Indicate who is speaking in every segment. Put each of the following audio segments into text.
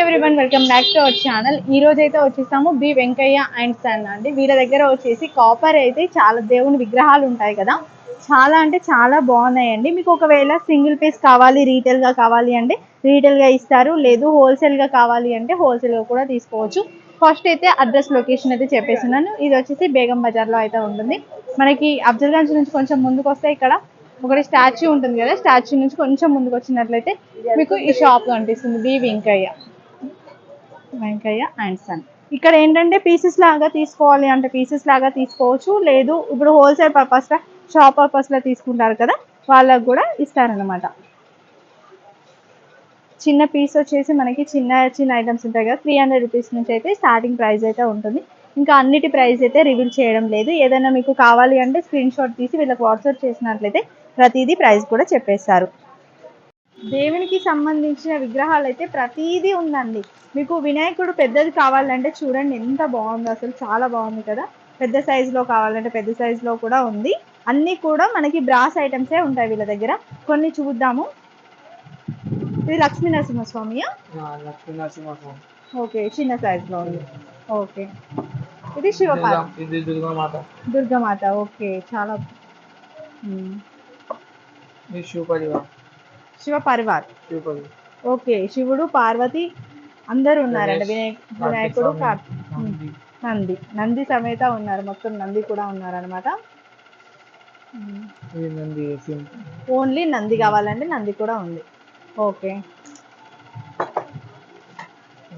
Speaker 1: Everyone welcome back to our channel ఈ రోజు అయితే వచ్చేసాము బి వెంకయ్య అండ్ సన్ అండి. వీళ్ళ దగ్గర వచ్చేసి కాపర్ అయితే చాలా దేవుని విగ్రహాలు ఉంటాయి కదా. చాలా అంటే చాలా బాగున్నాయండి. మీకు ఒకవేళ సింగిల్ పీస్ కావాలి రీటైల్గా కావాలి అంటే రీటైల్గా ఇస్తారు లేదు హోల్సేల్గా కావాలి అంటే హోల్సేల్గా కూడా తీసుకోవచ్చు. ఫస్ట్ అయితే అడ్రస్ లొకేషన్ అయితే చెప్పేస్తున్నాను. ఇది వచ్చేసి బేగం బజార్లో అయితే ఉంటుంది. మనకి అఫ్జల్గంజ్ నుంచి కొంచెం ముందుకు వస్తే ఇక్కడ ఒకటి స్టాచ్యూ ఉంటుంది కదా. స్టాచ్యూ నుంచి కొంచెం ముందుకు వచ్చినట్లయితే మీకు ఈ షాప్ కనిపిస్తుంది B Venkayya. Venkayya and son. ఇక్కడ ఏంటంటే పీసెస్ లాగా తీసుకోవాలి అంటే పీసెస్ లాగా తీసుకోవచ్చు. లేదు ఇప్పుడు హోల్సేల్ పర్పస్ షాప్ పర్పస్లో తీసుకుంటారు కదా వాళ్ళకు కూడా ఇస్తారనమాట చిన్న పీస్ వచ్చేసి మనకి చిన్న చిన్న ఐటమ్స్ ఉంటాయి కదా త్రీ హండ్రెడ్ రూపీస్ నుంచి అయితే స్టార్టింగ్ ప్రైస్ అయితే ఉంటుంది. ఇంకా అన్నిటి ప్రైస్ అయితే రివీల్ చేయడం లేదు. ఏదైనా మీకు కావాలి అంటే స్క్రీన్ షాట్ తీసి వీళ్ళకి వాట్సాప్ చేసినట్లయితే ప్రతిదీ ప్రైస్ కూడా చెప్పేస్తారు. దేవునికి సంబంధించిన విగ్రహాలు అయితే ప్రతిదీ ఉందండి. మీకు వినాయకుడు పెద్దది కావాలంటే చూడండి ఎంత బాగుందో. అసలు చాలా బాగుంది కదా. పెద్ద సైజులో కావాలంటే పెద్ద సైజులో కూడా ఉంది. అన్నీ కూడా మనకి బ్రాస్ ఐటమ్సే ఉంటాయి వీళ్ళ దగ్గర. కొన్ని చూద్దాము. ఇది లక్ష్మీ నరసింహస్వామియా?
Speaker 2: లక్ష్మీ నరసింహస్వామి.
Speaker 1: ఓకే చిన్న సైజులో ఉంది. ఓకే. ఇది శివపార్వ
Speaker 2: ఇది దుర్గామాత.
Speaker 1: దుర్గమాత ఓకే. చాలా.
Speaker 2: ఇది
Speaker 1: శివ పరివార్. ఓకే శివుడు పార్వతి అందరూ ఉన్నారండి వినాయకుడు. నంది. నంది. సమేత ఉన్నారు. మొత్తం నంది కూడా ఉన్నారనమాట. ఓన్లీ నంది కావాలంటే నంది కూడా ఉంది. Okay.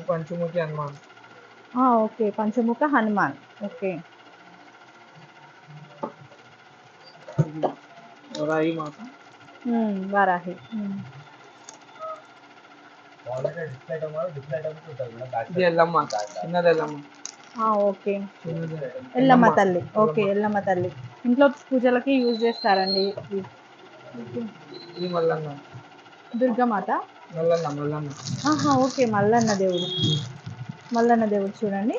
Speaker 2: Panchamukhi Hanuman.
Speaker 1: Okay. Panchamukha Hanuman. Okay.
Speaker 2: మాత.
Speaker 1: వారాహి మ్మ్.
Speaker 2: ఇది ఎల్లమ్మ చిన్నది ఎల్లమ్మ
Speaker 1: ఆ, ఓకే ఎల్లమ్మ తల్లి ఓకే ఎల్లమ్మ తల్లి ఇంట్లో పూజలకి యూజ్ చేస్తారండి ఇది. ఓకే.
Speaker 2: ఇది మల్లన్న
Speaker 1: దుర్గామాత
Speaker 2: మల్లన్న మల్లన్న
Speaker 1: ఆహా ఓకే మల్లన్న దేవుడు మల్లన్న దేవుడు చూడండి.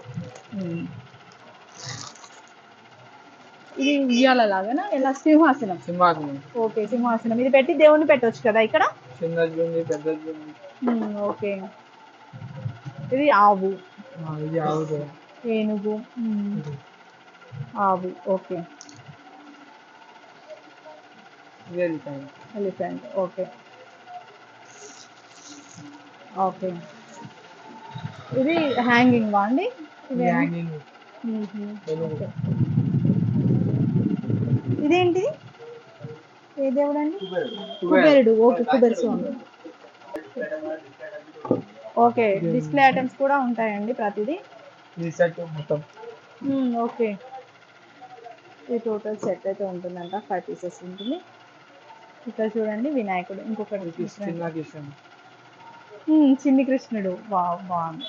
Speaker 1: ఇది ఉయ్యాల లాగానా? ఇలా సింహాసనం.
Speaker 2: సింహాసనం.
Speaker 1: ఓకే సింహాసనం. ఇది పెట్టి దేవుణ్ణి పెట్టొచ్చు కదా ఇక్కడ?
Speaker 2: చిన్నది పెద్దది
Speaker 1: ఓకే. ఇది ఆవు.
Speaker 2: ఇది ఆవు.
Speaker 1: ఏనుగు. ఆవు okay.
Speaker 2: Elephant.
Speaker 1: Elephant okay. Okay. ఇది హ్యాంగింగ్ అండి?
Speaker 2: ఇది
Speaker 1: ఇది
Speaker 2: హ్యాంగింగ్.
Speaker 1: ఇదేంటి ఏ దేవుడు అండి కుబేరుడు. Okay Kubera Swami. Okay display items కూడా ఉంటాయండి ప్రతిదీ? ఓకే. ఈ టోటల్ సెట్ అయితే ఉంటుందంట ఫైవ్ పీసెస్ ఉంటుంది. ఇక్కడ చూడండి వినాయకుడు ఇంకొకటి.
Speaker 2: చిన్న
Speaker 1: కృష్ణుడు. బాగుంది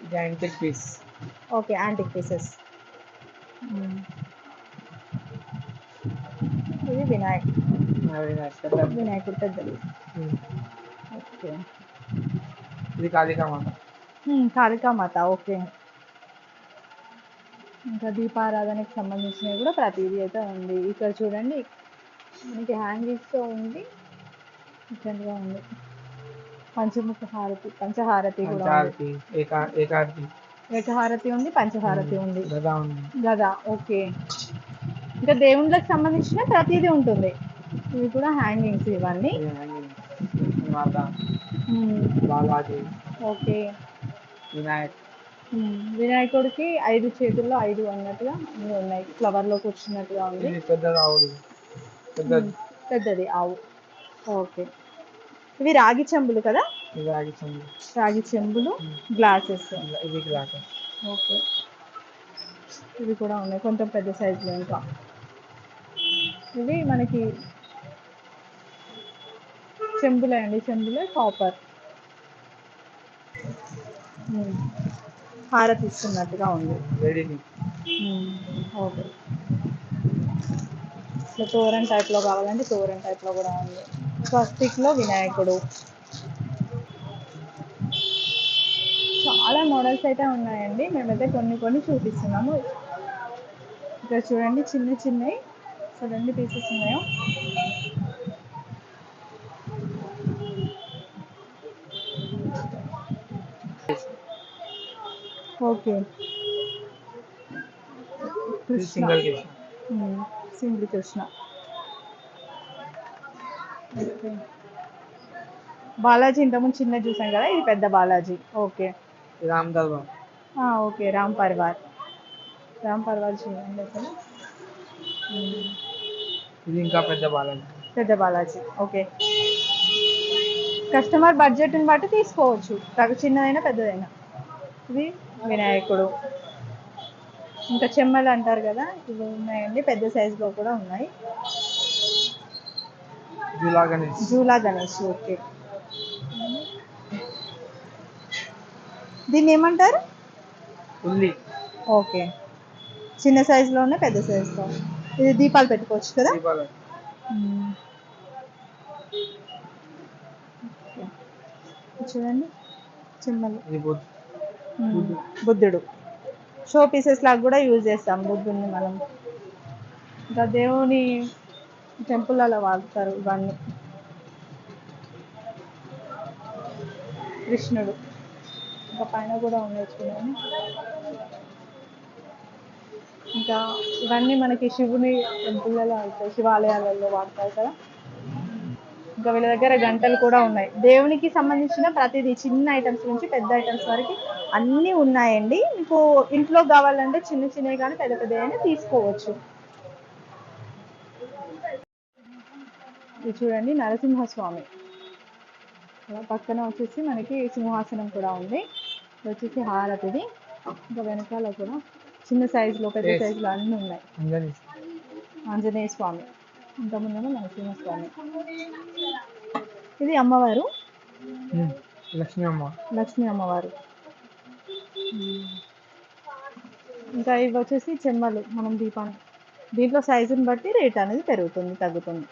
Speaker 2: ఇది antique piece
Speaker 1: okay antique pieces ఇది వినాయక్. వినాయకుడు పెద్దది. ఓకే
Speaker 2: ఇది కాళికామాత
Speaker 1: మ్మ్, కాళికామాత ఓకే ఇంకా దీపారాధనకి సంబంధించినవి కూడా ప్రతిదీ అయితే ఉంది. ఇక్కడ చూడండి మనకి హ్యాంగింగ్స్తో ఉంది. డిఫరెంట్గా ఉంది. పంచముఖ హారతి పంచహారతి కూడా ఉంది
Speaker 2: పంచారతి ఏకా ఏకారతి.
Speaker 1: ఏకహారతి ఉంది పంచహారతి ఉంది.
Speaker 2: గదా ఉంది.
Speaker 1: గదా ఓకే. ఇంకా దేవుళ్ళకి సంబంధించిన ప్రతిదీ ఉంటుంది. ఇవి కూడా హ్యాంగింగ్స్ ఇవన్నీ
Speaker 2: ఇది hanging. లక్ష్మీ మాత
Speaker 1: మ్మ్,
Speaker 2: బాలాజీ
Speaker 1: ఓకే.
Speaker 2: వినాయక్.
Speaker 1: మ్మ్. వినాయకుడికి ఐదు చేతుల్లో ఐదు అన్నట్టుగా అన్నీ ఉన్నాయి. ఫ్లవర్లో కూర్చున్నట్టుగా ఉంది.
Speaker 2: ఇది పెద్ద రావుడు పెద్ద
Speaker 1: మ్మ్. పెద్దది ఆవు. ఓకే. ఇవి రాగి చెంబులు కదా?
Speaker 2: ఇది రాగిచండి
Speaker 1: రాగి చెంబులు గ్లాసెస్.
Speaker 2: ఇది గ్లాస్
Speaker 1: ఓకే. ఇవి కూడా ఉన్నాయి. కొంచెం పెద్ద సైజులో ఇంకా. ఇవి మనకి చెంబులే అండి చెంబులే కాపర్ హారతి ఇస్తున్నట్టుగా ఉంది. ఓకే. ఇట్లా తోరన్ టైప్లో కావాలంటే తోరన్ టైప్లో కూడా ఉంది. స్వస్తిక్లో వినాయకుడు. చాలా మోడల్స్ అయితే ఉన్నాయండి. మేమైతే కొన్ని కొన్ని చూపిస్తున్నాము. ఇక్కడ చూడండి చిన్న చిన్నవి. చూడండి పీసెస్ ఉన్నాయో. ఓకే.
Speaker 2: సింగిల్ కృష్ణ.
Speaker 1: బాలాజీ ఇంతకుముందు చిన్న చూసాం కదా ఇది పెద్ద బాలాజీ. ఓకే.
Speaker 2: రామ్ దర్బార్
Speaker 1: ఆ, ఓకే రామ్ పర్వార్. రామ్ పర్వార్ చూడండి అసలు.
Speaker 2: ఇది ఇంకా పెద్ద బాలాజీ.
Speaker 1: పెద్ద బాలాజీ ఓకే. కస్టమర్ బడ్జెట్ని బట్టి తీసుకోవచ్చు. తగ్గ చిన్నదైనా పెద్దదైనా. ఇది వినాయకుడు. ఇంకా చెమ్మలు అంటారు కదా ఇవి ఉన్నాయండి. పెద్ద సైజులో కూడా ఉన్నాయి.
Speaker 2: జూలా గణేష్.
Speaker 1: జూలా గణేష్ ఓకే. దీన్ని ఏమంటారు?
Speaker 2: ఉల్లి
Speaker 1: ఓకే. చిన్న సైజులో ఉన్నాయి పెద్ద సైజులో ఇది దీపాలు పెట్టుకోవచ్చు కదా. చూడండి. చిమ్మలు. బుద్ధుడు. షో పీసెస్ లాగా కూడా యూజ్ చేస్తాం బుద్ధుడిని మనం. ఇంకా దేవుని టెంపుల్లో వాడతారు ఇవన్నీ. కృష్ణుడు. ఇంకా పైన కూడా ఉన్నాయి చూడండి ఇంకా ఇవన్నీ మనకి శివుని టెంపుల్లలో అవుతాయి శివాలయాలలో వాడతారు కదా. ఇంకా వీళ్ళ దగ్గర గంటలు కూడా ఉన్నాయి. దేవునికి సంబంధించిన ప్రతిదీ చిన్న ఐటమ్స్ నుంచి పెద్ద ఐటమ్స్ వరకు అన్నీ ఉన్నాయండి. మీకు ఇంట్లో కావాలంటే చిన్న చిన్నవి కానీ పెద్ద పెద్ద అయినా తీసుకోవచ్చు. ఇది చూడండి నరసింహస్వామి. అలా పక్కన వచ్చేసి మనకి సింహాసనం కూడా ఉంది. ఇది వచ్చేసి హారతిది ఇంకా వెనకాల కూడా చిన్న సైజులో పెద్ద. సైజులో అన్నీ ఉన్నాయి. ఆంజనేయ స్వామి. ఇంత ముందేమో నరసింహస్వామి. ఇది అమ్మవారు.
Speaker 2: లక్ష్మీ అమ్మ.
Speaker 1: లక్ష్మీ అమ్మవారు. ఇంకా ఇవి వచ్చేసి చెమ్మలు మనం దీపాన్ని దీంట్లో సైజుని బట్టి రేట్ అనేది పెరుగుతుంది తగ్గుతుంది.